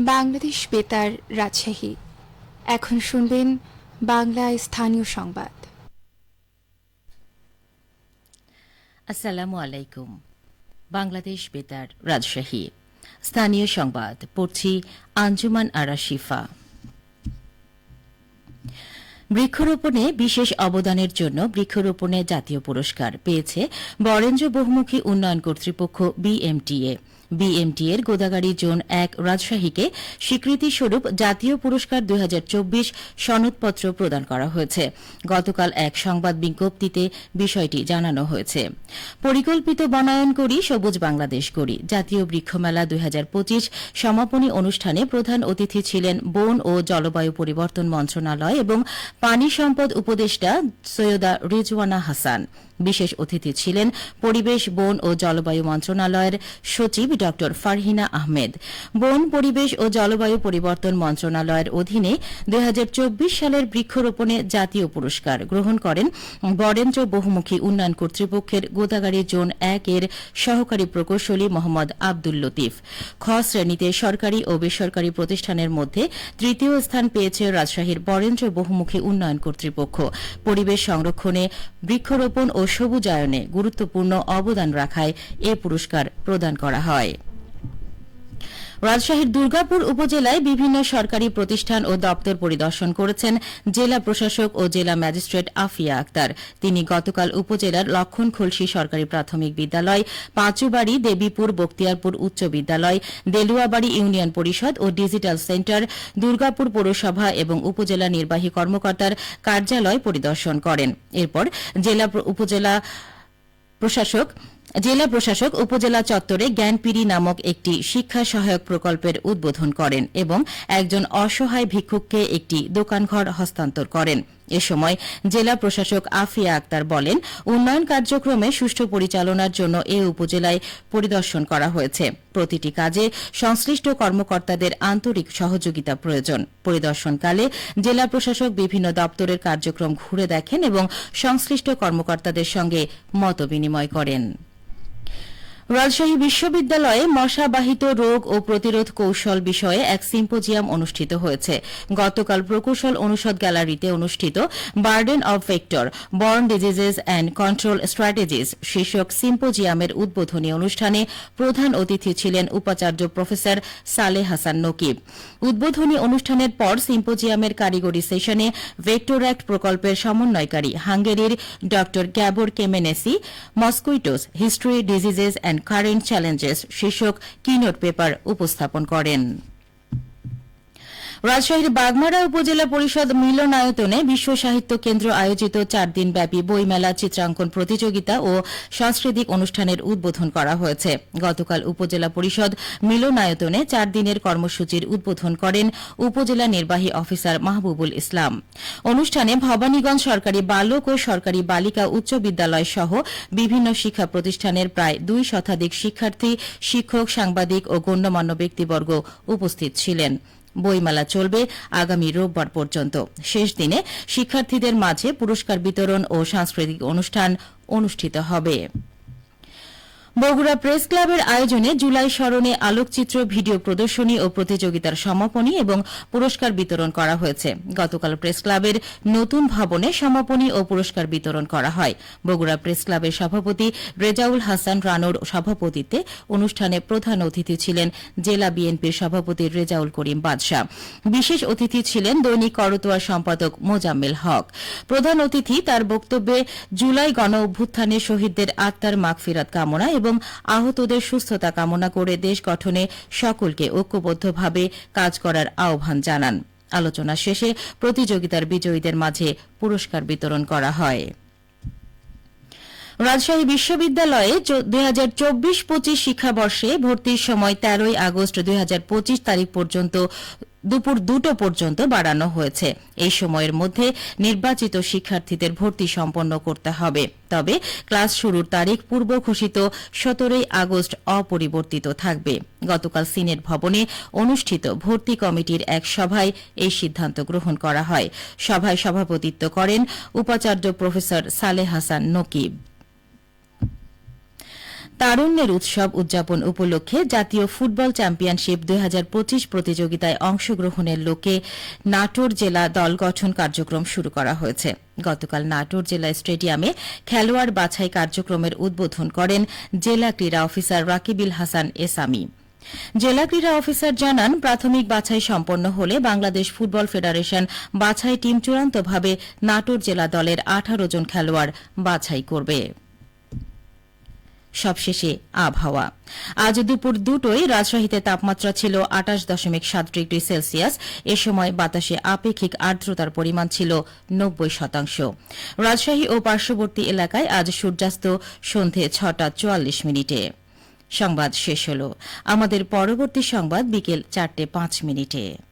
বাংলাদেশ বেতার রাজশাহী। এখন শুনবেন বাংলায় স্থানীয় সংবাদ। আসসালামু আলাইকুম। বাংলাদেশ বেতার রাজশাহী। স্থানীয় সংবাদ, পড়ছি আঞ্জুমান আরা শিফা। বৃক্ষরোপণে বিশেষ অবদানের জন্য বৃক্ষরোপণে জাতীয় পুরস্কার পেয়েছে বরেন্দ্র বহুমুখী উন্নয়ন কর্তৃপক্ষ বিএমটিএ। বিএমটি এর গোদাগাড়ি জোন এক রাজশাহীকে স্বীকৃতিস্বরূপ জাতীয় পুরস্কার দুই হাজার চব্বিশ সনদপত্র প্রদান করা হয়েছে। গতকাল এক সংবাদ বিজ্ঞপ্তিতে বিষয়টি জানানো হয়েছে। পরিকল্পিত বনায়ন করি, সবুজ বাংলাদেশ করি। জাতীয় বৃক্ষমেলা দুই সমাপনী অনুষ্ঠানে প্রধান অতিথি ছিলেন বন ও জলবায়ু পরিবর্তন মন্ত্রণালয় এবং পানি সম্পদ উপদেষ্টা সৈয়দা রিজওয়ানা হাসান। বিশেষ অতিথি ছিলেন পরিবেশ, বন ও জলবায়ু মন্ত্রণালয়ের সচিব ড. ফারহিনা আহমেদ। বন, পরিবেশ ও জলবায়ু পরিবর্তন মন্ত্রণালয়ের অধীনে দুই হাজার চব্বিশ সালের বৃক্ষরোপণে জাতীয় পুরস্কার গ্রহণ করেন বরেন্দ্র বহুমুখী উন্নয়ন কর্তৃপক্ষের গোদাগাড়ি জোন এক এর সহকারী প্রকৌশলী মোহাম্মদ আব্দুল লতিফ। খ শ্রেণীতে সরকারি ও বেসরকারি প্রতিষ্ঠানের মধ্যে তৃতীয় স্থান পেয়েছে রাজশাহীর বরেন্দ্র বহুমুখী উন্নয়ন কর্তৃপক্ষ। পরিবেশ সংরক্ষণে বৃক্ষরোপণ ও সবুজায়নে গুরুত্বপূর্ণ অবদান রাখায় এ পুরস্কার প্রদান করা হয়। রাজশাহীর দুর্গাপুর উপজেলায় বিভিন্ন সরকারি প্রতিষ্ঠান ও দপ্তর পরিদর্শন করেছেন জেলা প্রশাসক ও জেলা ম্যাজিস্ট্রেট আফিয়া আক্তার। তিনি গতকাল উপজেলার লক্ষণ খুলশী সরকারি প্রাথমিক বিদ্যালয়, পাঁচুবাড়ি, দেবীপুর, বক্তিয়ারপুর উচ্চ বিদ্যালয়, দেলুয়াবাড়ি ইউনিয়ন পরিষদ ও ডিজিটাল সেন্টার, দুর্গাপুর পৌরসভা এবং উপজেলা নির্বাহী কর্মকর্তার কার্যালয় পরিদর্শন করেন। এরপর জেলা উপজেলা প্রশাসক জেলা প্রশাসক উপজেলা চত্বরে জ্ঞানপিড়ি নামক একটি শিক্ষা সহায়ক প্রকল্পের উদ্বোধন করেন এবং একজন অসহায় ভিক্ষুককে একটি দোকানঘর হস্তান্তর করেন। এ সময় জেলা প্রশাসক আফিয়া আক্তার বলেন, উন্নয়ন কার্যক্রমে সুষ্ঠু পরিচালনার জন্য এ উপজেলায় পরিদর্শন করা হয়েছে। প্রতিটি কাজে সংশ্লিষ্ট কর্মকর্তাদের আন্তরিক সহযোগিতা প্রয়োজন। পরিদর্শনকালে জেলা প্রশাসক বিভিন্ন দপ্তরের কার্যক্রম ঘুরে দেখেন এবং সংশ্লিষ্ট কর্মকর্তাদের সঙ্গে মতবিনিময় করেন। রাজশাহী বিশ্ববিদ্যালয়ে মশাবাহিত রোগ ও প্রতিরোধ কৌশল বিষয়ে এক সিম্পোজিয়াম অনুষ্ঠিত হয়েছে। গতকাল প্রকৌশল অনুষদ গ্যালারিতে অনুষ্ঠিত burden of vector, borne diseases and control strategies শীর্ষক সিম্পোজিয়ামের উদ্বোধনী অনুষ্ঠানে প্রধান অতিথি ছিলেন উপাচার্য প্রফেসর সালে হাসান নকিব। উদ্বোধনী অনুষ্ঠানের পর সিম্পোজিয়ামের কারিগরি সেশনে ভেক্টর অ্যাক্ট প্রকল্পের সমন্বয়কারী হাঙ্গেরির ড Gabor Kemenesi, mosquitoes, history, diseases and current challenges শীর্ষক কিনোট পেপার উপস্থাপন করেন। রাজশাহীর বাগমারা উপজেলা পরিষদ মিলনায়তনে বিশ্ব সাহিত্য কেন্দ্র আয়োজিত চার দিনব্যাপী বইমেলা, চিত্রাঙ্কন প্রতিযোগিতা ও সাংস্কৃতিক অনুষ্ঠানের উদ্বোধন করা হয়েছে। গতকাল উপজেলা পরিষদ মিলনায়তনে চার দিনের কর্মসূচির উদ্বোধন করেন উপজেলা নির্বাহী অফিসার মাহবুবুল ইসলাম। অনুষ্ঠানে ভবানীগঞ্জ সরকারি বালক ও সরকারি বালিকা উচ্চ বিদ্যালয় সহ বিভিন্ন শিক্ষা প্রতিষ্ঠানের প্রায় দুই শতাধিক শিক্ষার্থী, শিক্ষক, সাংবাদিক ও গণ্যমান্য ব্যক্তিবর্গ উপস্থিত ছিলেন। বইমেলা চলবে আগামী রোববার পর্যন্ত। শেষ দিনে শিক্ষার্থীদের মাঝে পুরস্কার বিতরণ ও সাংস্কৃতিক অনুষ্ঠান অনুষ্ঠিত হবে। বগুড়া প্রেস ক্লাবের আয়োজনে জুলাই স্মরণে আলোকচিত্র, ভিডিও প্রদর্শনী ও প্রতিযোগিতার সমাপনী এবং পুরস্কার বিতরণ করা হয়েছে। গতকাল প্রেস ক্লাবের নতুন ভবনে সমাপনী ও পুরস্কার বিতরণ করা হয়। বগুড়া প্রেস ক্লাবের সভাপতি রেজাউল হাসান রানোর সভাপতিত্বে অনুষ্ঠানে প্রধান অতিথি ছিলেন জেলা বিএনপির সভাপতি রেজাউল করিম বাদশাহ। বিশেষ অতিথি ছিলেন দৈনিক করতোয়া সম্পাদক মোজাম্মেল হক। প্রধান অতিথি তার বক্তব্যে জুলাই গণ অভ্যুত্থানে শহীদদের আত্মার মাগফিরাত কামনা এবং আহতদের সুস্থতা কামনা করে দেশ গঠনে সকলকে ঐক্যবদ্ধভাবে কাজ করার আহ্বান জানান। আলোচনা শেষে প্রতিযোগিতার বিজয়ীদের মাঝে পুরস্কার বিতরণ করা হয়। রাজশাহী বিশ্ববিদ্যালয়ে দুই হাজার চব্বিশ পঁচিশ শিক্ষাবর্ষে ভর্তির সময় তেরোই আগস্ট দুই হাজার পঁচিশ তারিখ পর্যন্ত দুপুর দুটো পর্যন্ত বাড়ানো হয়েছে। এই সময়ের মধ্যে নির্বাচিত শিক্ষার্থীদের ভর্তি সম্পন্ন করতে হবে। তবে ক্লাস শুরুর তারিখ পূর্ব ঘোষিত সতেরোই আগস্ট অপরিবর্তিত থাকবে। গতকাল সিনেট ভবনে অনুষ্ঠিত ভর্তি কমিটির এক সভায় এই সিদ্ধান্ত গ্রহণ করা হয়। সভায় সভাপতিত্ব করেন উপাচার্য প্রফেসর সালে হাসান নকিব। তারুণ্যের উৎসব উদযাপন উপলক্ষে জাতীয় ফুটবল চ্যাম্পিয়নশিপ দুই হাজার পঁচিশ প্রতিযোগিতায় অংশগ্রহণের লোকে নাটোর জেলা দল গঠন কার্যক্রম শুরু করা হয়েছে। গতকাল নাটোর জেলা স্টেডিয়ামে খেলোয়াড় বাছাই কার্যক্রমের উদ্বোধন করেন জেলা ক্রীড়া অফিসার রাকিবিল হাসান এসামি। জেলা ক্রীড়া অফিসার জানান, প্রাথমিক বাছাই সম্পন্ন হলে বাংলাদেশ ফুটবল ফেডারেশন বাছাই টিম চূড়ান্তভাবে নাটোর জেলা দলের আঠারো জন খেলোয়াড় বাছাই করবে। সবশেষে আবহাওয়া। আজ দুপুর দুটোয় রাজশাহীতে তাপমাত্রা ছিল আটাশ দশমিক সাত ডিগ্রি সেলসিয়াস। এ সময় বাতাসে আপেক্ষিক আর্দ্রতার পরিমাণ ছিল নব্বই শতাংশ। রাজশাহী ও পার্শ্ববর্তী এলাকায় আজ সূর্যাস্ত সন্ধে ছটা চুয়াল্লিশ মিনিটে। সংবাদ শেষ হল। আমাদের পরবর্তী সংবাদ বিকেল চারটে পাঁচ মিনিটে।